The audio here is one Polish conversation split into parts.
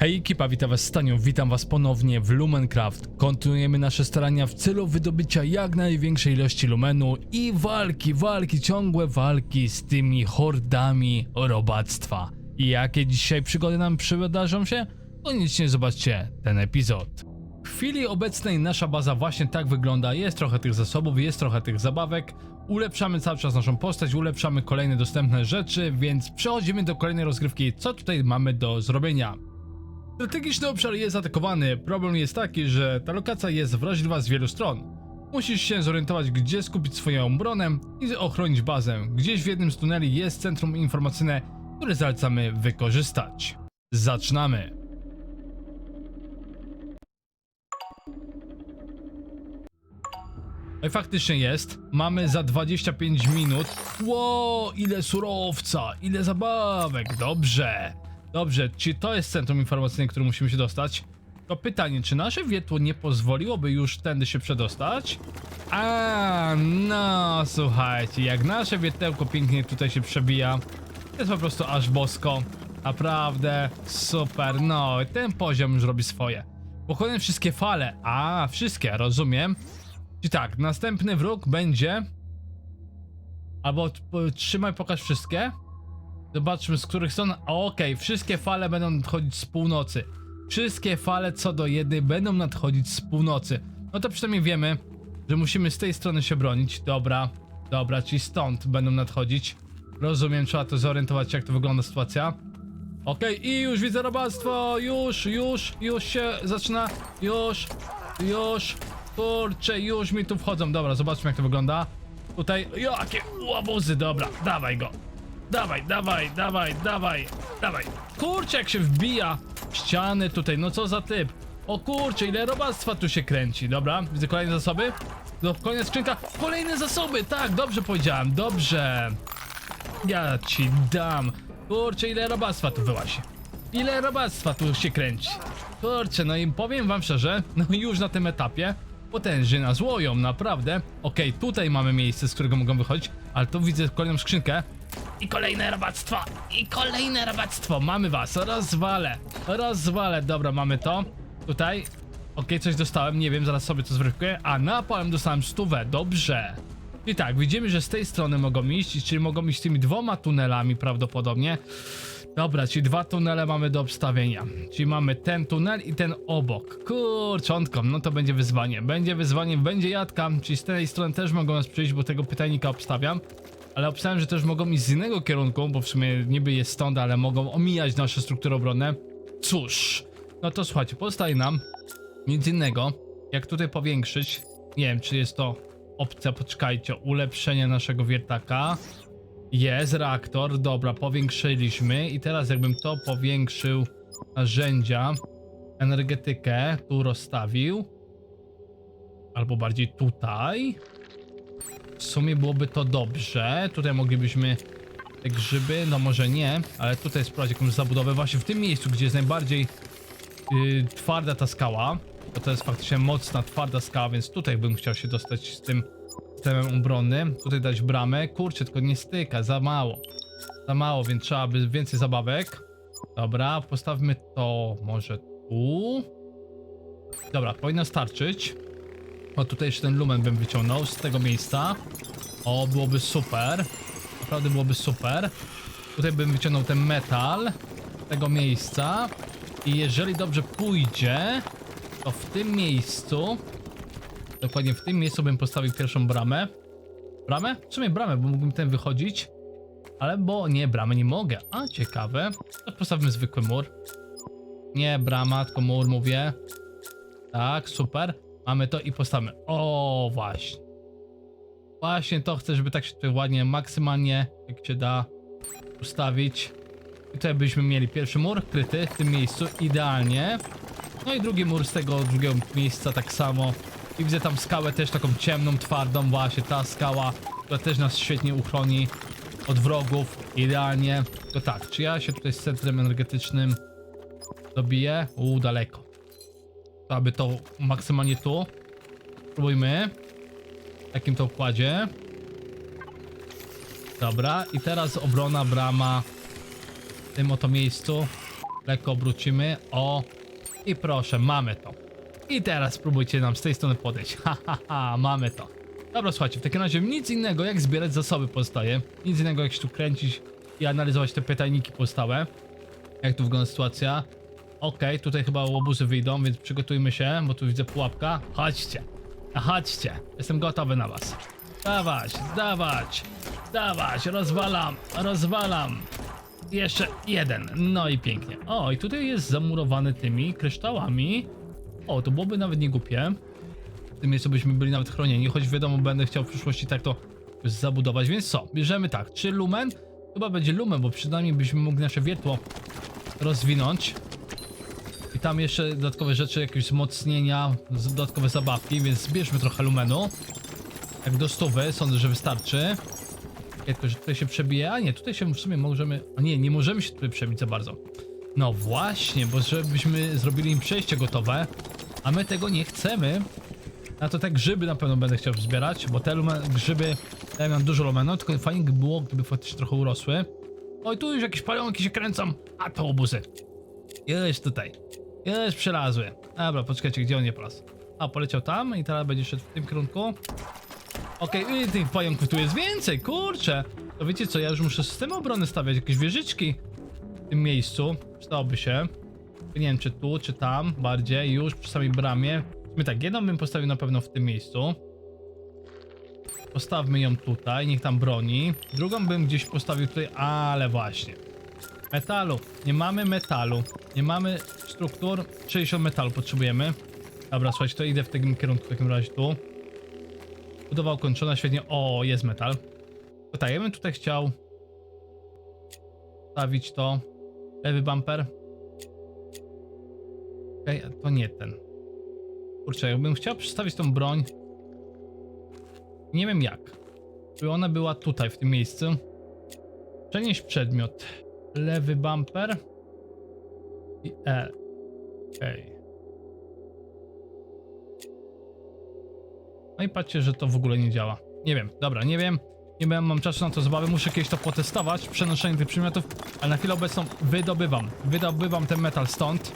Hej ekipa, witam was Staniu, witam was ponownie w Lumencraft. Kontynuujemy nasze starania w celu wydobycia jak największej ilości lumenu i walki, walki, ciągłe walki z tymi hordami robactwa. I jakie dzisiaj przygody nam przydarzą się? Koniecznie zobaczcie ten epizod. W chwili obecnej nasza baza właśnie tak wygląda, jest trochę tych zasobów, jest trochę tych zabawek, ulepszamy cały czas naszą postać, ulepszamy kolejne dostępne rzeczy, więc przechodzimy do kolejnej rozgrywki, co tutaj mamy do zrobienia. Strategiczny obszar jest atakowany. Problem jest taki, że ta lokacja jest wrażliwa z wielu stron. Musisz się zorientować, gdzie skupić swoją obronę i ochronić bazę. Gdzieś w jednym z tuneli jest centrum informacyjne, które zalecamy wykorzystać. Zaczynamy. No i faktycznie jest. Mamy za 25 minut. Ło, ile surowca, ile zabawek. Dobrze. Dobrze, czy to jest centrum informacyjne, które musimy się dostać? To pytanie, czy nasze wiertło nie pozwoliłoby już tędy się przedostać? A, no, słuchajcie, jak nasze wiertełko pięknie tutaj się przebija, jest po prostu aż bosko. Naprawdę, super, no, ten poziom już robi swoje. Pochłonę wszystkie fale, a, wszystkie, rozumiem. Czy tak, następny wróg będzie... Albo trzymaj, pokaż wszystkie. Zobaczmy z których stron. Okej, wszystkie fale będą nadchodzić z północy. Wszystkie fale co do jednej będą nadchodzić z północy. No to przynajmniej wiemy, że musimy z tej strony się bronić. Dobra, dobra, czyli stąd będą nadchodzić. Rozumiem, trzeba to zorientować, jak to wygląda sytuacja. Okej, i już widzę robactwo, już, już, już się zaczyna, już, już, kurczę, już mi tu wchodzą. Dobra, zobaczmy jak to wygląda. Tutaj, jakie łabuzy, dobra, dawaj go. Dawaj, dawaj, dawaj, dawaj, dawaj. Kurczę, jak się wbija w ściany tutaj, no co za typ. O kurczę, ile robactwa tu się kręci. Dobra, widzę kolejne zasoby. Do, kolejna skrzynka. Kolejne zasoby, tak, dobrze powiedziałem, dobrze. Ja ci dam. Kurczę, ile robactwa tu wyłazi. Ile robactwa tu się kręci. Kurczę, no i powiem wam szczerze, no już na tym etapie potężnie nas łoją, naprawdę. Okej, tutaj mamy miejsce, z którego mogą wychodzić, ale tu widzę kolejną skrzynkę. I kolejne robactwo! I kolejne robactwo! Mamy was! Rozwalę! Rozwalę! Dobra, mamy to. Tutaj. Okej, coś dostałem, nie wiem, zaraz sobie to zweryfikuję. A napalem dostałem stówę, dobrze. I tak, widzimy, że z tej strony mogą iść, czyli mogą iść tymi dwoma tunelami prawdopodobnie. Dobra, czyli dwa tunele mamy do obstawienia. Czyli mamy ten tunel i ten obok. Kurczątko, no to będzie wyzwanie. Będzie wyzwanie, będzie jadka, czyli z tej strony też mogą nas przyjść, bo tego pytajnika obstawiam. Ale obstawiam, że też mogą iść z innego kierunku, bo w sumie niby jest stąd, ale mogą omijać nasze struktury obronne. Cóż, no to słuchajcie, pozostaje nam nic innego, jak tutaj powiększyć. Nie wiem, czy jest to opcja, poczekajcie, ulepszenie naszego wiertaka. Jest reaktor, dobra, powiększyliśmy i teraz jakbym to powiększył narzędzia, energetykę tu rozstawił, albo bardziej tutaj. W sumie byłoby to dobrze. Tutaj moglibyśmy te grzyby, no może nie, ale tutaj sprawdzić jakąś zabudowę właśnie w tym miejscu, gdzie jest najbardziej yy, twarda ta skała. Bo to jest faktycznie mocna, twarda skała, więc tutaj bym chciał się dostać z tym systemem obronnym. Tutaj dać bramę. Kurczę, tylko nie styka, za mało. Za mało, więc trzeba by więcej zabawek. Dobra, postawmy to może tu. Dobra, powinno starczyć. O, tutaj jeszcze ten lumen bym wyciągnął z tego miejsca. O, byłoby super. Naprawdę byłoby super. Tutaj bym wyciągnął ten metal z tego miejsca. I jeżeli dobrze pójdzie, to w tym miejscu, dokładnie w tym miejscu bym postawił pierwszą bramę. Bramę? W sumie bramę, bo mógłbym ten wychodzić. Ale bo nie, bramę nie mogę. A, ciekawe. To postawmy zwykły mur. Nie brama, tylko mur mówię. Tak, super. Mamy to i postawmy. O, właśnie. Właśnie to chcę, żeby tak się tutaj ładnie, maksymalnie, jak się da, ustawić. I tutaj byśmy mieli pierwszy mur kryty w tym miejscu, idealnie. No i drugi mur z tego drugiego miejsca tak samo. I widzę tam skałę też taką ciemną, twardą, właśnie ta skała, która też nas świetnie uchroni od wrogów, idealnie. To tak, czy ja się tutaj z centrum energetycznym dobiję? Uuu, daleko. Aby to maksymalnie tu. Spróbujmy. W takim to układzie. Dobra, i teraz obrona brama w tym oto miejscu. Lekko obrócimy. O. I proszę, mamy to. I teraz spróbujcie nam z tej strony podejść. Ha, ha, ha, mamy to. Dobra, słuchajcie, w takim razie nic innego jak zbierać zasoby pozostaje. Nic innego jak się tu kręcić i analizować te pytajniki pozostałe. Jak tu wygląda sytuacja? Okej, tutaj chyba łobuzy wyjdą, więc przygotujmy się, bo tu widzę pułapka. Chodźcie, chodźcie, jestem gotowy na was. Dawać, dawać, dawać, rozwalam, rozwalam. Jeszcze jeden, no i pięknie. O, i tutaj jest zamurowany tymi kryształami. O, to byłoby nawet nie głupie. W tym miejscu byśmy byli nawet chronieni, choć wiadomo, będę chciał w przyszłości tak to zabudować, więc co? Bierzemy tak, czy lumen? Chyba będzie lumen, bo przynajmniej byśmy mogli nasze wiertło rozwinąć. I tam jeszcze dodatkowe rzeczy, jakieś wzmocnienia, dodatkowe zabawki, więc zbierzmy trochę lumenu. Jak do stówy, sądzę, że wystarczy. Tylko, że tutaj się przebije, a nie, tutaj się w sumie możemy... A nie, nie możemy się tutaj przebić za bardzo. No właśnie, bo żebyśmy zrobili im przejście gotowe, a my tego nie chcemy. Na to te grzyby na pewno będę chciał zbierać, bo te grzyby dają nam dużo lumenu, tylko fajnie by było, gdyby faktycznie trochę urosły. Oj, tu już jakieś palionki się kręcą, a to obuzy. Jest tutaj. Jest przelazły. Dobra, poczekajcie, gdzie on nie polazł? A, poleciał tam i teraz będzie szedł w tym kierunku. Okej, i tych pająków tu jest więcej, kurczę. To wiecie co, ja już muszę systemy obrony stawiać, jakieś wieżyczki w tym miejscu. Przydałoby się. Nie wiem, czy tu, czy tam, bardziej, już przy samej bramie. My tak, jedną bym postawił na pewno w tym miejscu. Postawmy ją tutaj, niech tam broni. Drugą bym gdzieś postawił tutaj, ale właśnie. Metalu. Nie mamy metalu. Nie mamy struktur. 60 metalu potrzebujemy. Dobra, słuchajcie, to idę w tym kierunku w takim razie tu. Budowa ukończona, świetnie. O, jest metal. To tak, ja bym tutaj chciał stawić to. Lewy bumper. Okej, okay, to nie ten. Kurczę, jakbym chciał przestawić tą broń. Nie wiem jak. By ona była tutaj, w tym miejscu. Przenieść przedmiot. Lewy bumper. I E. Okej. No i patrzcie, że to w ogóle nie działa. Nie wiem, dobra, nie wiem. Nie miałem, mam czasu na to zabawy, muszę kiedyś to potestować, przenoszenie tych przedmiotów, ale na chwilę obecną wydobywam. Wydobywam ten metal stąd.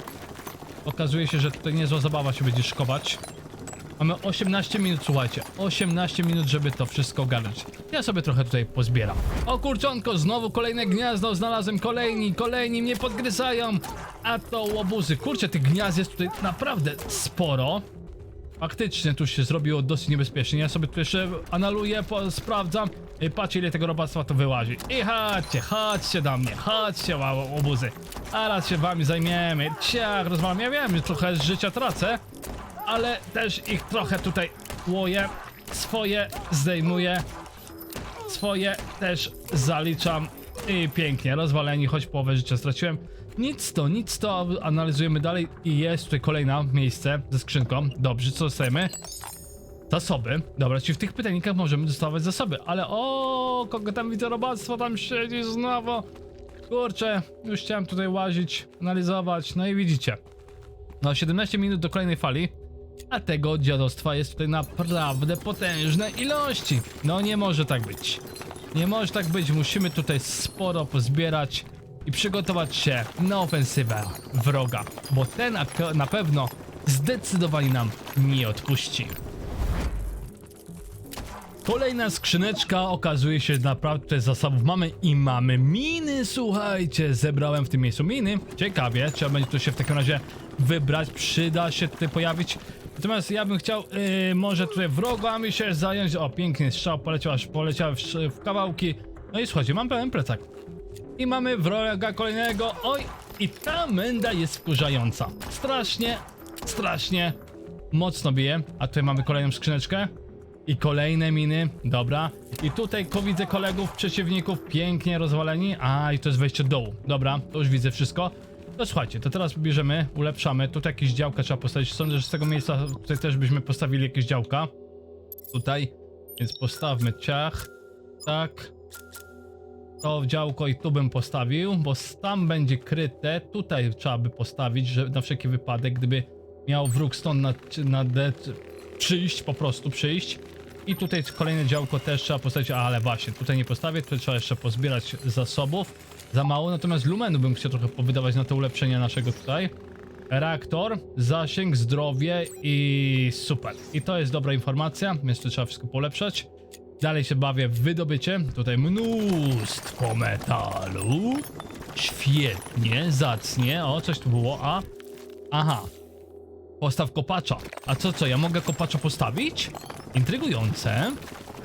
Okazuje się, że tutaj niezła zabawa się będzie szykować. Mamy 18 minut, słuchajcie. 18 minut, żeby to wszystko ogarnąć. Ja sobie trochę tutaj pozbieram. O kurczonko, znowu kolejne gniazdo, znalazłem kolejni, kolejni mnie podgryzają. A to łobuzy. Kurczę, tych gniazd jest tutaj naprawdę sporo. Faktycznie tu się zrobiło dosyć niebezpiecznie. Ja sobie tu jeszcze analuję, sprawdzam. I patrzcie ile tego robactwa to wyłazi. I chodźcie, chodźcie do mnie, chodźcie wow, obuzy. A raz się wami zajmiemy. Ciach, rozwalam. Ja wiem, że trochę życia tracę, ale też ich trochę tutaj łoję. Swoje zdejmuję. Swoje też zaliczam. I pięknie, rozwaleni, choć połowę życia straciłem. Nic to, nic to, analizujemy dalej i jest tutaj kolejne miejsce ze skrzynką. Dobrze, co dostajemy? Zasoby. Dobra, czyli w tych pytajnikach możemy dostawać zasoby, ale o, kogo tam widzę robactwo, tam siedzi znowu. Kurczę, już chciałem tutaj łazić, analizować, no i widzicie. No, 17 minut do kolejnej fali. A tego dziadostwa jest tutaj naprawdę potężne ilości. No nie może tak być. Nie może tak być, musimy tutaj sporo pozbierać i przygotować się na ofensywę wroga, bo ten na pewno zdecydowanie nam nie odpuści. Kolejna skrzyneczka okazuje się, naprawdę tutaj zasobów mamy i mamy miny, słuchajcie, zebrałem w tym miejscu miny. Ciekawie, trzeba będzie tu się w takim razie wybrać, przyda się tutaj pojawić. Natomiast ja bym chciał yy, może tutaj wrogami się zająć. O, pięknie strzał poleciał, aż poleciał w, w kawałki. No i słuchajcie, mam pełen plecak. I mamy wroga kolejnego. Oj, i ta menda jest wkurzająca. Strasznie, strasznie mocno bije. A tutaj mamy kolejną skrzyneczkę. I kolejne miny, dobra. I tutaj widzę kolegów, przeciwników, pięknie rozwaleni. A, i to jest wejście do dołu. Dobra, to już widzę wszystko. No słuchajcie, to teraz bierzemy, ulepszamy. Tutaj jakieś działka trzeba postawić. Sądzę, że z tego miejsca tutaj też byśmy postawili jakieś działka. Tutaj, więc postawmy ciach. Tak. To w działko i tu bym postawił, bo tam będzie kryte. Tutaj trzeba by postawić, że na wszelki wypadek, gdyby miał wróg stąd na, na D przyjść, po prostu przyjść. I tutaj kolejne działko też trzeba postawić, ale właśnie, tutaj nie postawię, tutaj trzeba jeszcze pozbierać zasobów. Za mało, natomiast lumenu bym chciał trochę powydawać na to ulepszenie naszego tutaj. Reaktor, zasięg, zdrowie i super. I to jest dobra informacja, tu trzeba wszystko polepszać. Dalej się bawię w wydobycie. Tutaj mnóstwo metalu. Świetnie, zacnie. O, coś tu było, a... Aha. Postaw kopacza. A co, co, ja mogę kopacza postawić? Intrygujące.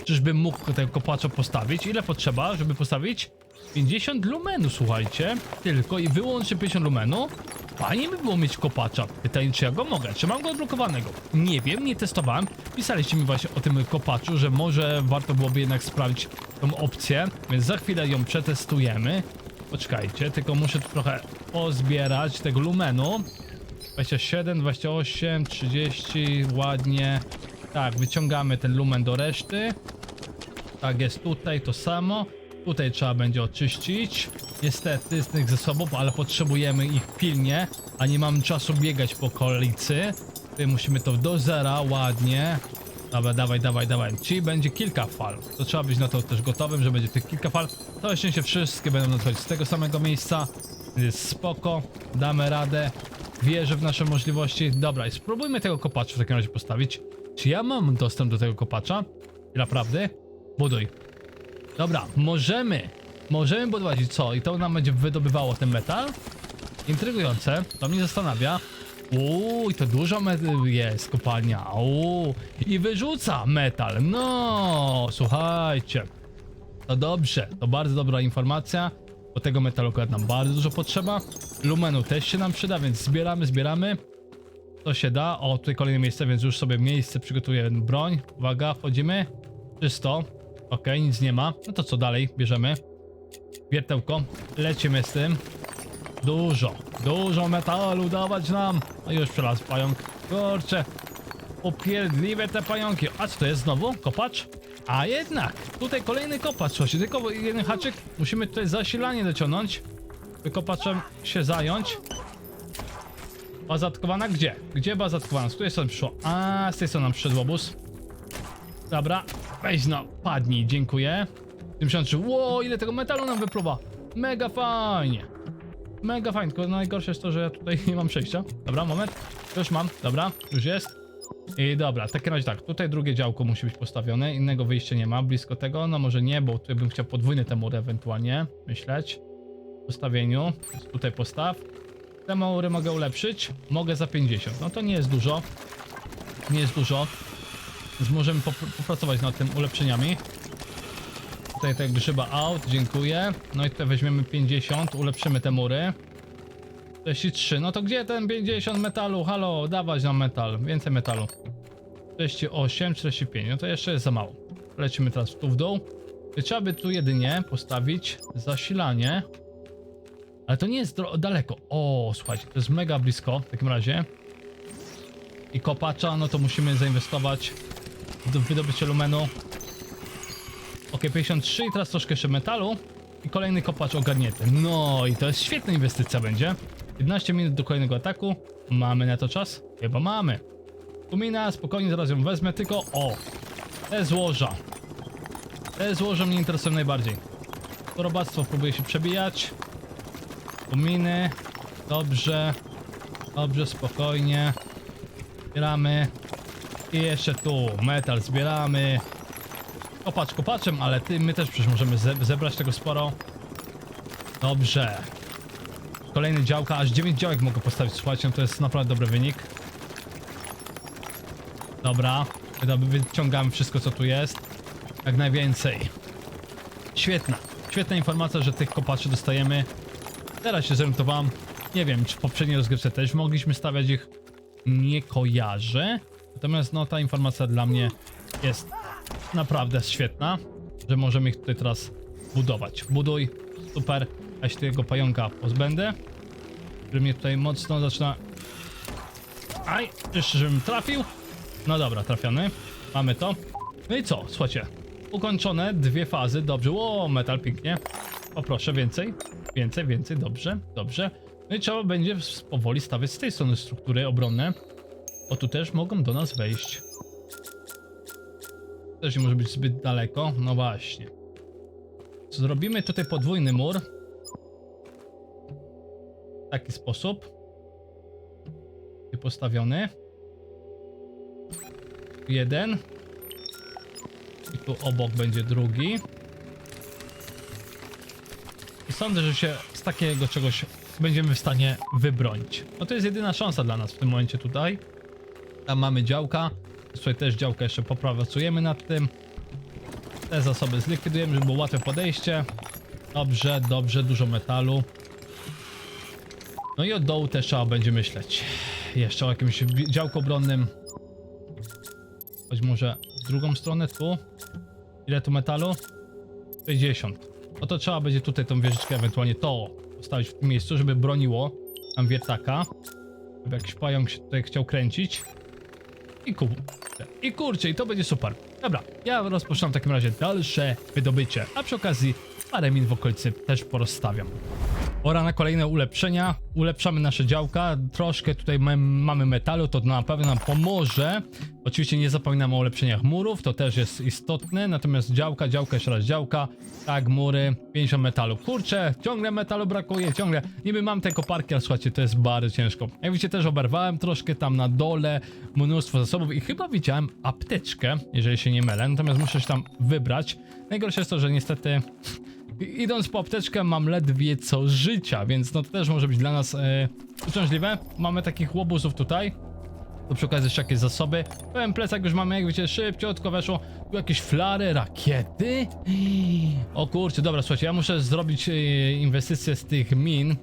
Czyżbym mógł tego kopacza postawić? Ile potrzeba, żeby postawić? 50 lumenu, słuchajcie. Tylko i wyłącznie 50 lumenu. Fajnie by było mieć kopacza. Pytanie, czy ja go mogę? Czy mam go odblokowanego? Nie wiem, nie testowałem. Pisaliście mi właśnie o tym kopaczu, że może warto byłoby jednak sprawdzić tą opcję, więc za chwilę ją przetestujemy. Poczekajcie, tylko muszę tu trochę pozbierać tego lumenu. 27, 28, 30, ładnie. Tak, wyciągamy ten lumen do reszty. Tak jest tutaj, to samo. Tutaj trzeba będzie oczyścić. Niestety z tych zasobów, ale potrzebujemy ich pilnie, a nie mam czasu biegać po okolicy. Tutaj musimy to do zera, ładnie. Dobra, dawaj, dawaj, dawaj. Czyli będzie kilka fal. To trzeba być na to też gotowym, że będzie tych kilka fal. To szczęście wszystkie będą nadchodzić z tego samego miejsca. Jest spoko, damy radę. Wierzę w nasze możliwości. Dobra, i spróbujmy tego kopacza w takim razie postawić. Czy ja mam dostęp do tego kopacza? Naprawdę? Buduj. Dobra, możemy. Możemy budować co? I to nam będzie wydobywało ten metal? Intrygujące. To mnie zastanawia. Uuu, i to dużo metal jest kopalnia. Uuu, i wyrzuca metal. No, słuchajcie. To dobrze, to bardzo dobra informacja. Bo tego metalu akurat nam bardzo dużo potrzeba. Lumenu też się nam przyda, więc zbieramy, zbieramy. To się da. O, tutaj kolejne miejsce, więc już sobie miejsce przygotuję broń. Uwaga, wchodzimy. Czysto. Okej, nic nie ma. No to co dalej? Bierzemy. Wiertełko. Lecimy z tym. Dużo, dużo metalu dawać nam. No już przelazł pająk. Kurczę. Upierdliwe te pająki. A co to jest znowu? Kopacz? A jednak, tutaj kolejny kopacz. Słuchajcie, tylko jeden haczyk. Musimy tutaj zasilanie dociągnąć. Wykopaczem się zająć. Baza atkowana gdzie? Gdzie baza atkowana? Z której strony przyszło? A, z tej strony nam przyszedł obóz. Dobra, weź no, padnij, dziękuję. 73, ło, ile tego metalu nam wypluwa. Mega fajnie. Mega fajnie, tylko najgorsze jest to, że ja tutaj nie mam przejścia. Dobra, moment. Już mam, dobra, już jest. I dobra, w takim razie tak, tutaj drugie działko musi być postawione, innego wyjścia nie ma, blisko tego, no może nie, bo tutaj bym chciał podwójny te mury ewentualnie myśleć. W postawieniu, Więc tutaj postaw. Te mury mogę ulepszyć, mogę za 50, no to nie jest dużo. Nie jest dużo, więc możemy popr- popracować nad tym ulepszeniami. Tutaj tak grzyba out, dziękuję. No i tutaj weźmiemy 50, ulepszymy te mury. 43, no to gdzie ten 50 metalu? Halo, dawać nam metal, więcej metalu. 48, 45, no to jeszcze jest za mało. Lecimy teraz tu w dół. Trzeba by tu jedynie postawić zasilanie. Ale to nie jest daleko. O, słuchajcie, to jest mega blisko w takim razie. I kopacza, no to musimy zainwestować wydobycie lumenu. Ok, 53 i teraz troszkę jeszcze metalu. I kolejny kopacz ogarnięty. No i to jest świetna inwestycja będzie. 15 minut do kolejnego ataku. Mamy na to czas? Chyba mamy. Kumina, spokojnie, zaraz ją wezmę, tylko o! Te złoża. Te złoża mnie interesują najbardziej. To robactwo próbuje się przebijać. Kuminy. Dobrze. Dobrze, spokojnie. Zbieramy. I jeszcze tu metal zbieramy. Kopacz kopaczem, ale ty, my też przecież możemy ze zebrać tego sporo. Dobrze. Kolejne działka, aż 9 działek mogę postawić, słuchajcie, no to jest naprawdę dobry wynik. Dobra, wyciągamy wszystko co tu jest. Jak najwięcej. Świetna, świetna informacja, że tych kopaczy dostajemy. Teraz się zorientowałem. Nie wiem, czy w poprzedniej rozgrywce też mogliśmy stawiać ich. Nie kojarzę. Natomiast no ta informacja dla mnie jest naprawdę świetna, że możemy ich tutaj teraz budować. Buduj, super. Ja się tego pająka pozbędę, który mnie tutaj mocno zaczyna... Aj, jeszcze żebym trafił. No dobra, trafiony. Mamy to. No i co? Słuchajcie, ukończone dwie fazy, dobrze. O, metal pięknie. Poproszę więcej, więcej, więcej, dobrze, dobrze. No i trzeba będzie powoli stawiać z tej strony struktury obronne, bo tu też mogą do nas wejść. Też nie może być zbyt daleko. No właśnie. Zrobimy tutaj podwójny mur. W taki sposób. Postawiony. Jeden. I tu obok będzie drugi. I sądzę, że się z takiego czegoś będziemy w stanie wybronić. No to jest jedyna szansa dla nas w tym momencie tutaj. Tam mamy działka. Tutaj też działkę jeszcze popracujemy nad tym. Te zasoby zlikwidujemy, żeby było łatwe podejście. Dobrze, dobrze, dużo metalu. No i od dołu też trzeba będzie myśleć. Jeszcze o jakimś działku obronnym. Choć może w drugą stronę, tu. Ile tu metalu? 60. No to trzeba będzie tutaj tą wieżyczkę, ewentualnie to postawić w tym miejscu, żeby broniło nam wiertaka. Żeby jakiś pająk się tutaj chciał kręcić. I ku... I kurczę, i to będzie super. Dobra, ja rozpoczynam w takim razie dalsze wydobycie, a przy okazji parę min w okolicy też porozstawiam. Pora na kolejne ulepszenia. Ulepszamy nasze działka. Troszkę tutaj ma- mamy metalu, to na pewno nam pomoże. Oczywiście nie zapominamy o ulepszeniach murów, to też jest istotne. Natomiast działka, działka, jeszcze raz działka. Tak, mury, 50 metalu. Kurczę, ciągle metalu brakuje, ciągle. Niby mam te koparki, ale słuchajcie, to jest bardzo ciężko. Jak widzicie, też oberwałem troszkę tam na dole, mnóstwo zasobów i chyba widziałem apteczkę, jeżeli się nie mylę. Natomiast muszę się tam wybrać. Najgorsze jest to, że niestety Idąc po apteczkę mam ledwie co życia, więc no to też może być dla nas e, uciążliwe. Mamy takich łobuzów tutaj. To przy okazji jeszcze jakieś zasoby. Pełen plecak już mamy, jak wiecie, szybciutko weszło. Tu jakieś flary, rakiety. O kurczę, dobra, słuchajcie, ja muszę zrobić e, inwestycje z tych min.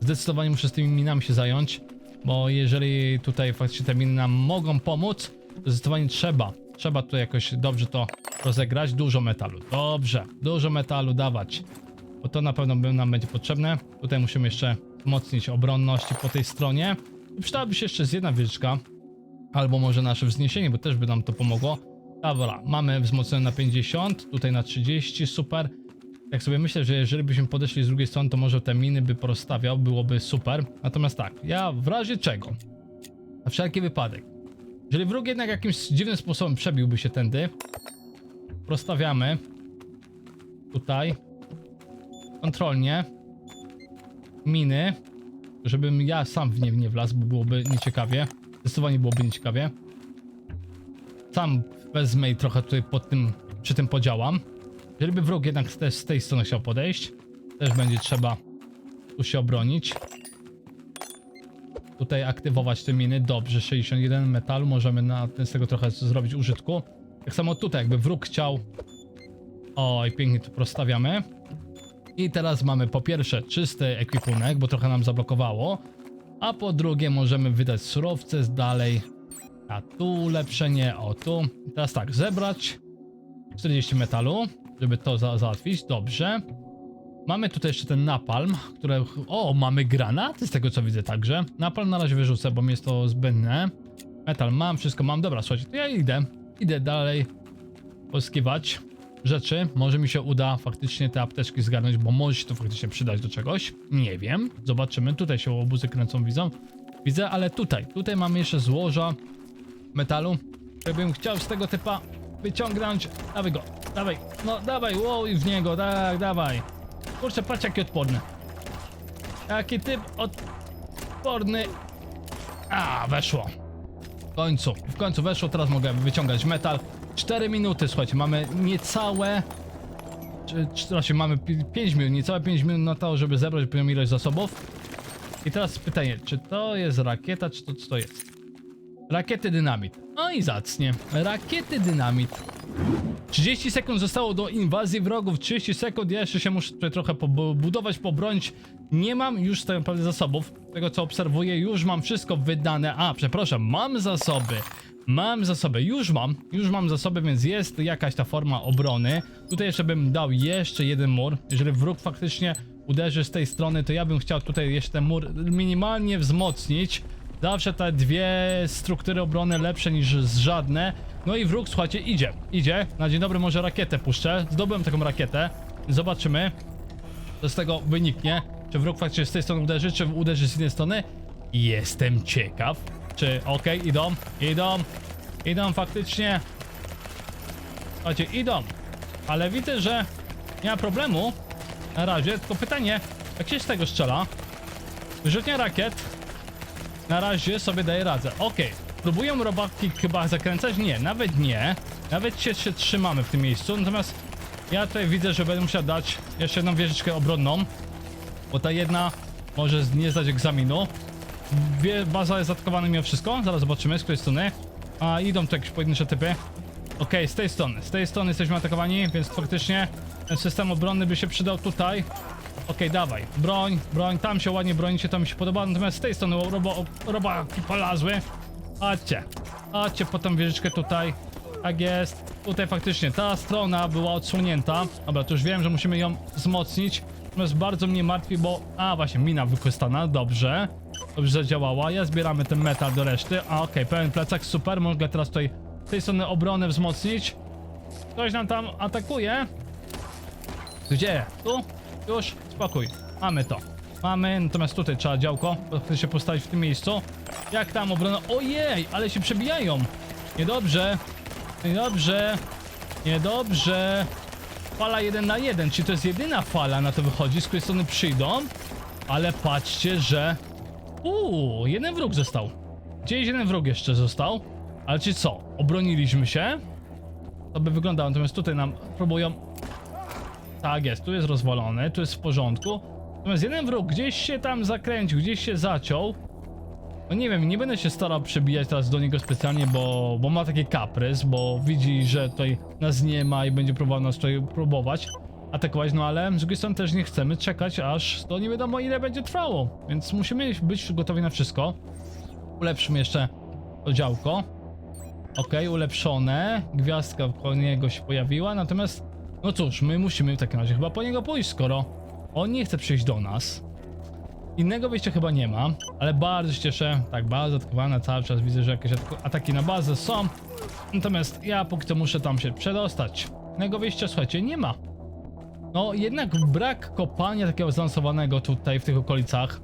Zdecydowanie muszę z tymi minami się zająć, bo jeżeli tutaj faktycznie te miny nam mogą pomóc, to zdecydowanie trzeba. Trzeba tutaj jakoś dobrze to rozegrać. Dużo metalu. Dobrze, dużo metalu dawać. Bo to na pewno nam będzie potrzebne. Tutaj musimy jeszcze wzmocnić obronność po tej stronie. Przydałaby się jeszcze z jedna wieżyczka. Albo może nasze wzniesienie, bo też by nam to pomogło. Dobra, mamy wzmocnione na 50, tutaj na 30, super. Jak sobie myślę, że jeżeli byśmy podeszli z drugiej strony, to może te miny by porozstawiał, byłoby super. Natomiast tak, ja w razie czego, na wszelki wypadek, jeżeli wróg jednak jakimś dziwnym sposobem przebiłby się tędy, rozstawiamy tutaj kontrolnie miny, żebym ja sam w nie nie wlazł, bo byłoby nieciekawie. Zdecydowanie byłoby nieciekawie. Sam wezmę i trochę tutaj pod tym, przy tym podziałam. Jeżeli by wróg jednak też z tej strony chciał podejść, też będzie trzeba tu się obronić. Tutaj aktywować te miny. Dobrze, 61 metalu. Możemy na, z tego trochę zrobić użytku. Tak samo tutaj, jakby wróg chciał. Oj, pięknie tu prostawiamy. I teraz mamy po pierwsze czysty ekwipunek, bo trochę nam zablokowało. A po drugie możemy wydać surowce z dalej. A tu ulepszenie, o tu. I teraz tak, zebrać 40 metalu, żeby to za załatwić. Dobrze. Mamy tutaj jeszcze ten napalm, które... O, mamy granaty z tego co widzę także. Napalm na razie wyrzucę, bo mi jest to zbędne. Metal mam, wszystko mam. Dobra, słuchajcie, to ja idę. Idę dalej poskiwać rzeczy. Może mi się uda faktycznie te apteczki zgarnąć, bo może się to faktycznie przydać do czegoś. Nie wiem. Zobaczymy. Tutaj się obuzy kręcą, widzą. Widzę, ale tutaj. Tutaj mamy jeszcze złoża metalu. Gdybym chciał z tego typa wyciągnąć. Dawaj go. Dawaj. No, dawaj. Wow, i w niego. Tak, dawaj. Kurczę, patrz jaki odporny. Jaki typ odporny. A, weszło. W końcu, w końcu weszło, teraz mogę wyciągać metal. 4 minuty, słuchajcie, mamy niecałe. Właśnie mamy 5 minut, niecałe 5 minut na to, żeby zebrać odpowiednią ilość zasobów. I teraz pytanie, czy to jest rakieta, czy to co to jest? Rakiety dynamit. No i zacnie. Rakiety dynamit. 30 sekund zostało do inwazji wrogów. 30 sekund. Ja jeszcze się muszę tutaj trochę pobudować, pobronić. Nie mam już tak naprawdę zasobów. Tego co obserwuję, już mam wszystko wydane. A, przepraszam, mam zasoby. Mam zasoby, już mam, już mam zasoby, więc jest jakaś ta forma obrony. Tutaj jeszcze bym dał jeszcze jeden mur. Jeżeli wróg faktycznie uderzy z tej strony, to ja bym chciał tutaj jeszcze ten mur minimalnie wzmocnić. Zawsze te dwie struktury obrony lepsze niż żadne. No i wróg, słuchajcie, idzie, idzie. Na dzień dobry może rakietę puszczę. Zdobyłem taką rakietę. Zobaczymy, co z tego wyniknie. Czy wróg faktycznie z tej strony uderzy, czy uderzy z innej strony? Jestem ciekaw. Czy, okej, idą, idą, idą faktycznie. Słuchajcie, idą. Ale widzę, że nie ma problemu. Na razie, tylko pytanie, jak się z tego strzela? Wyrzutnia rakiet. Na razie sobie daje radę. Okej. Próbują robaki chyba zakręcać? Nie, nawet nie. Nawet się, się trzymamy w tym miejscu. Natomiast ja tutaj widzę, że będę musiał dać jeszcze jedną wieżyczkę obronną. Bo ta jedna może nie zdać egzaminu. Wie, baza jest zaatakowana mimo wszystko. Zaraz zobaczymy z której strony. A idą tu jakieś pojedyncze typy. Okej, z tej strony. Z tej strony jesteśmy atakowani, więc faktycznie ten system obronny by się przydał tutaj. Okej, dawaj. Broń, broń. Tam się ładnie bronicie, to mi się podoba. Natomiast z tej strony robo, robaki polazły. Chodźcie. Chodźcie po tą wieżyczkę tutaj. Tak jest. Tutaj faktycznie ta strona była odsłonięta. Dobra, to już wiem, że musimy ją wzmocnić. Natomiast bardzo mnie martwi, bo... A, właśnie, mina wykorzystana. Dobrze. Dobrze zadziałała. Ja zbieramy ten metal do reszty. A, okej, pełen plecak, super. Mogę teraz tutaj z tej strony obronę wzmocnić. Ktoś nam tam atakuje. Gdzie? Tu? Już? Spokój. Mamy to. Mamy, natomiast tutaj trzeba działko się postawić w tym miejscu. Jak tam obrona? Ojej, ale się przebijają. Niedobrze. Niedobrze. Niedobrze. Fala 1 na 1, czy to jest jedyna fala na to wychodzi, z której strony przyjdą? Ale patrzcie, że... Uuu, jeden wróg został. Gdzieś jeden wróg jeszcze został. Ale czy co? Obroniliśmy się? To by wyglądało, natomiast tutaj nam próbują... Tak jest, tu jest rozwalony, tu jest w porządku. Natomiast jeden wróg gdzieś się tam zakręcił, gdzieś się zaciął. No nie wiem, nie będę się starał przebijać teraz do niego specjalnie, bo, bo ma taki kaprys, bo widzi, że tutaj nas nie ma i będzie próbował nas tutaj próbować atakować, no ale z drugiej strony też nie chcemy czekać, aż to nie wiadomo ile będzie trwało, więc musimy być gotowi na wszystko. Ulepszymy jeszcze to działko. Ok, ulepszone, gwiazdka po niego się pojawiła, natomiast no cóż, my musimy w takim razie chyba po niego pójść, skoro on nie chce przyjść do nas. Innego wyjścia chyba nie ma, ale bardzo się cieszę. Tak, baza atakowana cały czas. Widzę, że jakieś ataki na bazę są. Natomiast ja póki co muszę tam się przedostać. Innego wyjścia, słuchajcie, nie ma. No, jednak brak kopania takiego zaawansowanego tutaj w tych okolicach,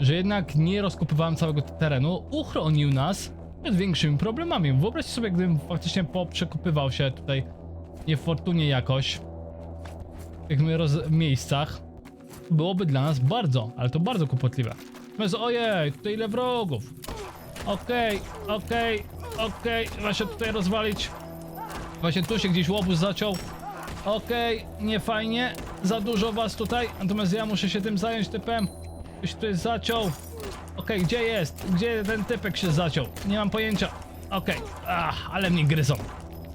że jednak nie rozkopywałem całego terenu, uchronił nas przed większymi problemami. Wyobraźcie sobie, gdybym faktycznie poprzekopywał się tutaj niefortunnie jakoś w tych miejscach, byłoby dla nas bardzo, ale to bardzo kłopotliwe. Natomiast ojej, tutaj ile wrogów. Okej, okej, okej, trzeba się tutaj rozwalić. Właśnie tu się gdzieś łobuz zaciął. Okej, nie fajnie, za dużo was tutaj, natomiast ja muszę się tym zająć typem. Ktoś tutaj zaciął. Okej, gdzie jest? Gdzie ten typek się zaciął? Nie mam pojęcia. Okej, ach, ale mnie gryzą.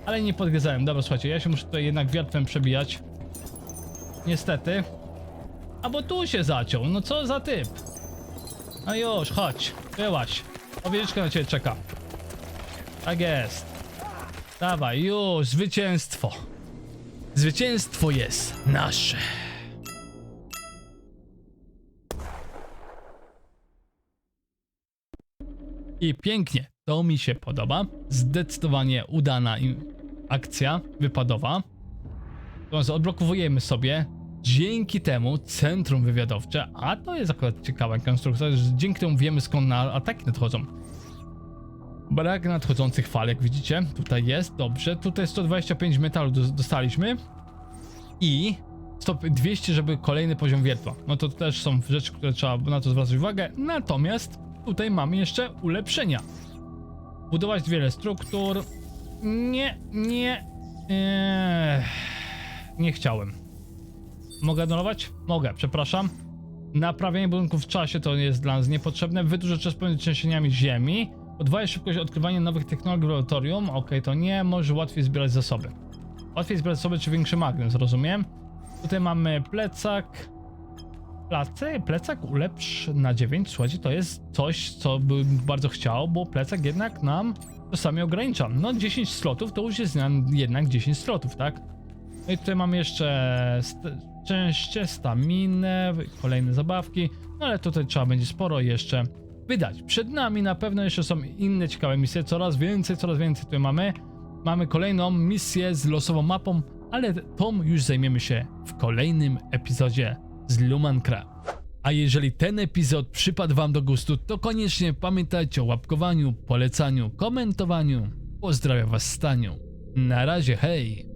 Ale nie podgryzałem. Dobra, słuchajcie, ja się muszę tutaj jednak wiertłem przebijać. Niestety. A bo tu się zaciął, no co za typ? No już, chodź, byłaś. Owieczka na ciebie czeka. Tak jest. Dawaj, już, zwycięstwo. Zwycięstwo jest nasze. I pięknie, to mi się podoba. Zdecydowanie udana im- akcja wypadowa. Natomiast odblokowujemy sobie dzięki temu centrum wywiadowcze, a to jest akurat ciekawa konstrukcja, że dzięki temu wiemy skąd na ataki nadchodzą. Brak nadchodzących fal, jak widzicie, tutaj jest, dobrze, tutaj 125 metalu do- dostaliśmy i 100, 200, żeby kolejny poziom wiertła. No to też są rzeczy, które trzeba na to zwracać uwagę, natomiast tutaj mamy jeszcze ulepszenia. Budować wiele struktur. Nie, nie, eee, nie chciałem. Mogę anulować? Mogę, przepraszam. Naprawianie budynków w czasie to jest dla nas niepotrzebne. Wydłużę czas pomiędzy trzęsieniami ziemi. Podwaja szybkość odkrywania nowych technologii w laboratorium. Ok, to nie, może łatwiej zbierać zasoby. Łatwiej zbierać zasoby czy większy magnes, rozumiem. Tutaj mamy plecak. Plecy, plecak ulepsz na 9. Słuchajcie, to jest coś, co bym bardzo chciał, bo plecak jednak nam czasami ogranicza. No 10 slotów to już jest jednak 10 slotów, tak? No i tutaj mamy jeszcze st- częście, staminę, kolejne zabawki, no ale tutaj trzeba będzie sporo jeszcze wydać. Przed nami na pewno jeszcze są inne ciekawe misje, coraz więcej, coraz więcej tutaj mamy. Mamy kolejną misję z losową mapą, ale tą już zajmiemy się w kolejnym epizodzie z Lumancraft. A jeżeli ten epizod przypadł Wam do gustu, to koniecznie pamiętajcie o łapkowaniu, polecaniu, komentowaniu. Pozdrawiam Was Staniu. Na razie, hej!